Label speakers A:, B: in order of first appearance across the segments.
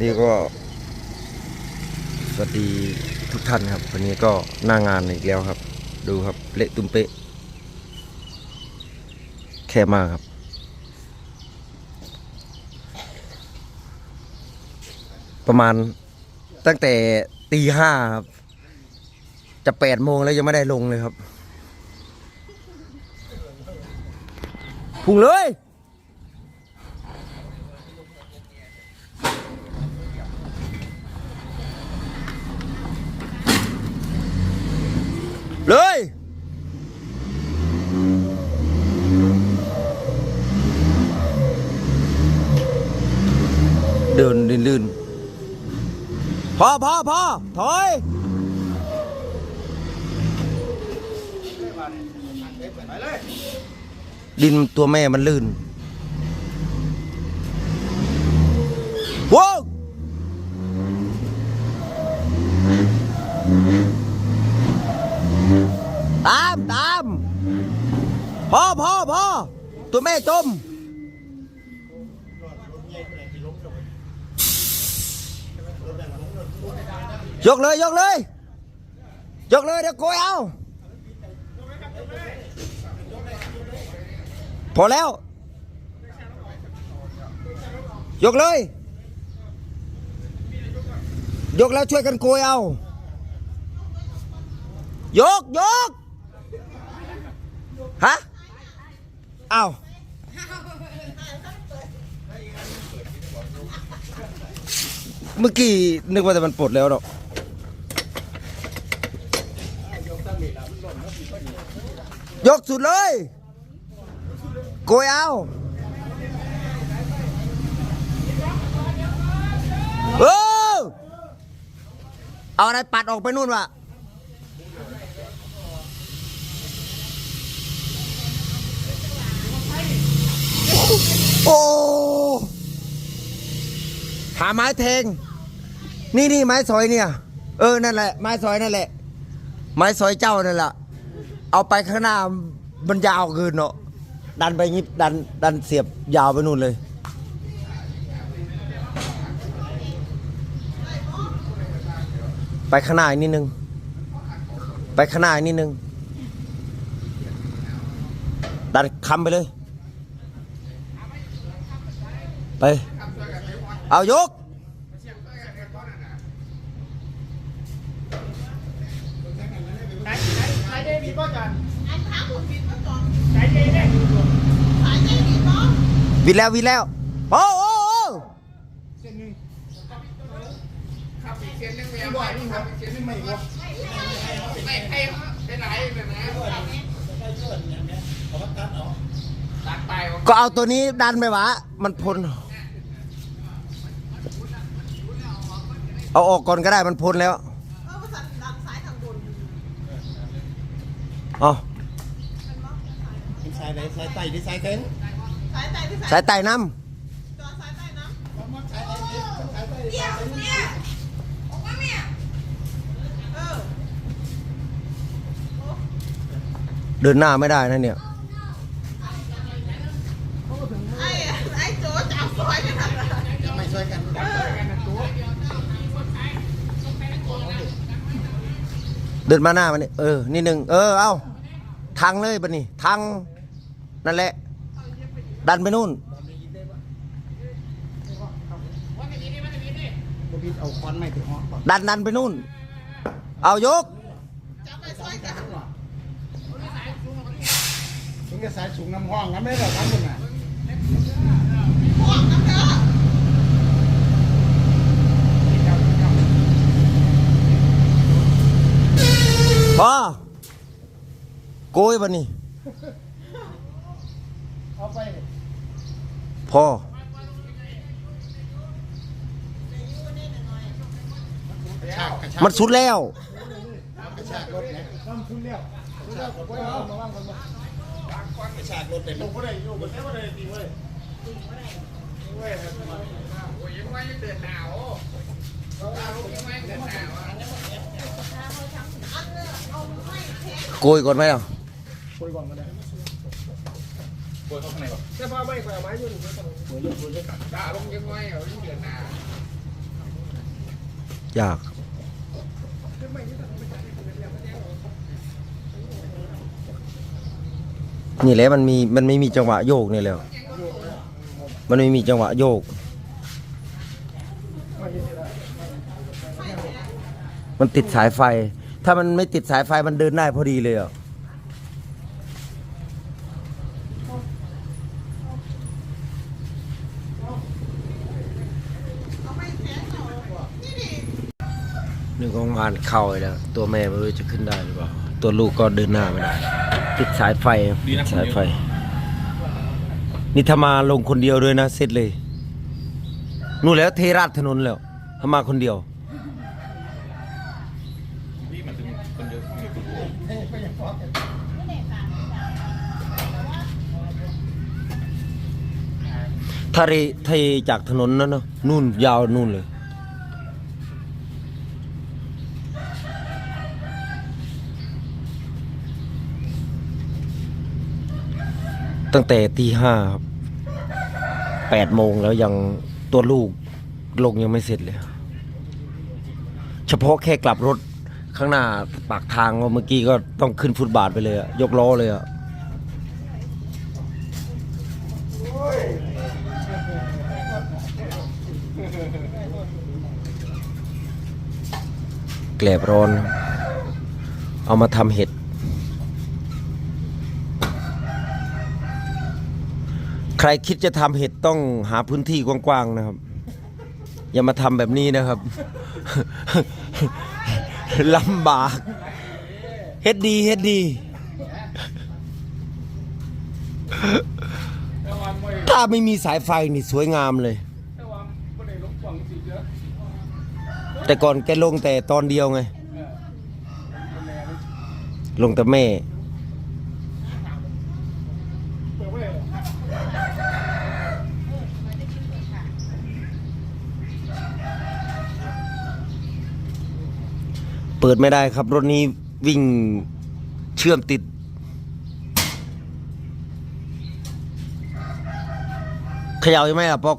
A: นี่ก็ สวัสดีทุกท่านครับ วันนี้ก็หน้างานอีกแล้วครับ ดูครับเละตุ้มเป๊ะ แค่มากครับ ประมาณตั้งแต่ตีห้าครับ จะแปดโมงแล้วยังไม่ได้ลงเลยครับ พุ่งเลย เลย เดินลื่นๆพอพอพอถอยดินตัวแม่มันลื่นว้าวตามตามพอพอพอ ตัวแม่จมยกเลยยกเลยยกเลยเดี๋ยวโกยเอา พอแล้ว ยกเลย ยกแล้วช่วยกันโกยเอา ยกยกฮะ อาเมื่อกี้นึกว่าแต่มันปลดแล้วหรอกยกสุดเลยโกยเอาเออเอาอะไรปัดออกไปนู่นวะ โอ้หาไม้แทง นี่นี่ไม้สอยเนี่ย เออนั่นแหละ ไม้สอยนั่นแหละ ไม้สอยเจ้านั่นแหละเอาไปข้างหน้ามันยาวเกินเนาะดันไปงี้ดันดันเสียบยาวไปนู่นเลย ไปข้างหน้าอีกนิดนึง ไปข้างหน้าอีกนิดนึง ดันคำไปเลย ไป เอายก
B: สายเดวิดป่ะจัน
C: อันพักผมบินมาก่อน
B: สายเดเนี่ย
C: สายใจบินเนาะ
A: วิดแล้ววิดแล้ว โอ้โอ้โอ้
B: เส้นหนึ่งขับอีกเส้นหนึ่งไม่เอาไปนี่ครับอีกเส้นหนึ่งไม่หัวไม่ให้ไปไหนแบบนั้นตัดไปวะ
A: ก็เอาตัวนี้ดันไปวะ มันพ้น เอาออกก่อนก็ได้มันพ้นแล้ว
C: เออภาษาดันสายทางบน
A: เอ๋อ
B: สายไหนสายไต่ที่สายเส้น
C: สายใจที่
A: สา
C: สาย
A: ยไต่น้
C: จอสายใต้น้ำเนี่ยเนี่ยออกมาเนี่ยเออำ
A: เดินหน้าไม่ได้นะเนี่ย
C: ไอ้ไอ้โจจับซอยกันทำอะไร
B: ไม่ช่วยกันจับช่วยกันนะตัว
A: เดินมาหน้ามันนี่เออนิดนึงเออเอาทางเลยปะนี่ทางนั่นแหละ ดันไปนู่น
B: เอาควันไม่ถึงห้อง
A: ดันดันไปนู่น เอายก
B: ถึงจะสายสูงน้ำห้องงั้นไม่ได้ทำยังไง
C: พวกน้ำ เด้อ
A: พอโกยปะนี่
B: เอาไป
A: พอมันสุดแล้ว
B: กระชากรถเนี่ยต้องทุนเลี้ยวทุนเลี้ยวกับไว้เอามาว่างกันมาวางควันกระชากรถเลยลงก็ได้อยู่บนได้ดีเว้ยเว้ยโอ้ยยังไม่เดินหนาวยังไม่เนหนาว
A: โกยก่อนไหมเรา
B: คุยก่อนก็ได้คุยเข้าข้างในก่อนเสื้อไม่แขวนไม้อยู่หนึ่งก็ต้องคุยเรื่องคุยเรื่อนด่าลงยังไงเอาเรื่องเดือนหนา
A: ยากนี่แหละมันมีมันไม่มีจังหวะโยกนี่แล้ว มันไม่มีจังหวะโยก มันติดสายไฟ ถ้ามันไม่ติดสายไฟมันเดินได้พอดีเลยอะหนึ่งของงานเข้าไปแล้ว ตัวแม่ไม่รู้จะขึ้นได้หรือเปล่า ตัวลูกก็เดินหน้าไม่ได้ ติดสายไฟติดสายไฟ นี่ถ้ามาลงคนเดียวด้วยนะ เสร็จเลย นู่นแล้วเทราดถนนแล้วถ้ามาคนเดียว ถ้าเรเทจากถนนนั้นเนอะนู่นยาวนู่นเลย ตั้งแต่ตีห้าแปดโมงแล้วยังตัวลูกลงยังไม่เสร็จเลย เฉพาะแค่กลับรถ ข้างหน้าปากทางก็เมื่อกี้ก็ต้องขึ้นฟุตบาทไปเลยอะยกล้อเลยอะแกลบร้อน เอามาทำเห็ด ใครคิดจะทำเห็ดต้องหาพื้นที่กว้างๆนะครับ อย่ามาทำแบบนี้นะครับ ลำบาก เฮ็ดดีเฮ็ดดี ถ้าไม่มีสายไฟนี่สวยงามเลย แต่ก่อนแกลงแต่ตอนเดียวไง ลงแต่แม่ ปิดไม่ได้ครับ รถนี้วิ่งเชื่อมติดเขย่าใช่ไหมล่ะปอก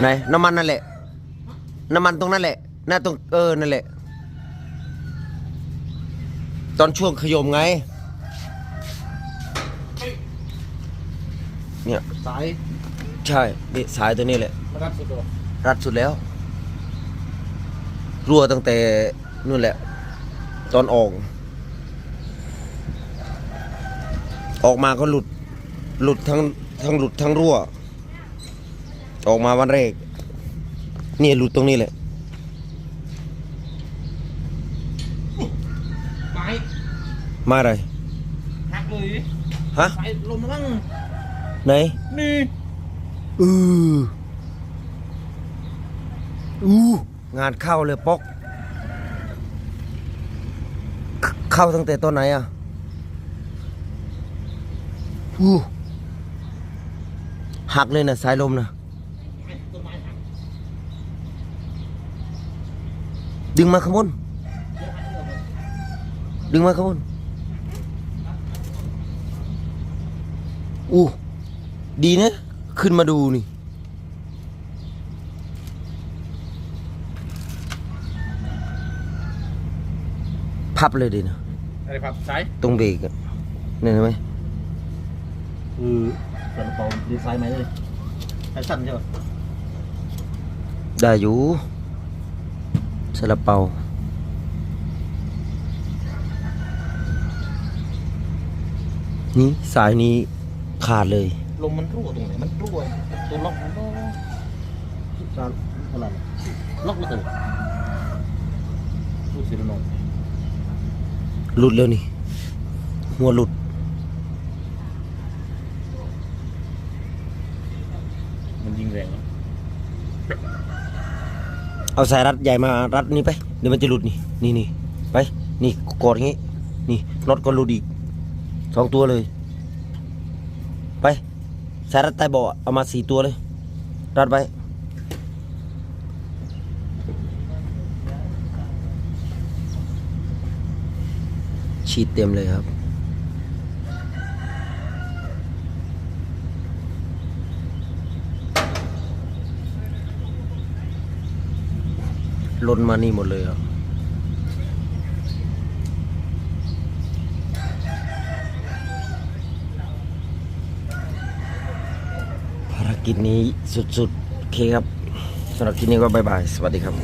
A: ไหนน้ำมันนั่นแหละ น้ำมันตรงนั้นแหละน่าตรงเออนั่นแหละ ตอนช่วงขยมไง เนี่ย
B: สาย
A: ใช่นี่สายตัวนี้แหละ
B: มารับสุดตัว
A: รัดสุดแล้ว รั่วตั้งแต่นู่นแหละ ตอนออก ออกมาก็หลุด หลุดทั้งทั้งหลุดทั้งรั่ว ออกมาวันแรกนี่หลุดตรงนี้แหละ
B: ไม้
A: มาอะไร
B: หักเลย
A: ฮะ
B: สายลมมั่ง
A: ไหน
B: นี่
A: อืออู้ งานเข้าเลยปอกเข้าตั้งแต่ตอนไหนอะอู้หักเลยนะสายลมนะดึงมาขางบน ดึงมาขางบน อู้ ดีนะ ขึ้นมาดูนี่ พับเลยดีนะ
B: อะไรครับสาย
A: ตรงเบรกอะนี่เห็นไหม
B: คือส่วนของดีไซน์ไหมเลยสายสั้นใช่ไหม
A: ได้อยู่ซาลาเปานี่สายนี้ขาดเลย
B: ลมมันรั่วตรงไหนมันรั่วตัวล็อกมันก็จานอะไรล็อกแล้วตัวรูดสีนอง
A: หลุดแล้วนี่ หัวหลุด
B: มันยิงแรงนะ
A: เอาสายรัดใหญ่มารัดนี่ไป เดี๋ยวมันจะหลุดนี่ นี่นี่ไป นี่กดอย่างงี้ นี่น็อตก็หลุดอีกสองตัวเลย ไปสายรัดใต้เบาะเอามาสี่ตัวเลย รัดไป ฉีดเต็มเลยครับ ล้นมานี่หมดเลยเหรอภารกิจนี้สุดๆ โอเคครับสำหรับคลิปนี้ก็บายบาย สวัสดีครับ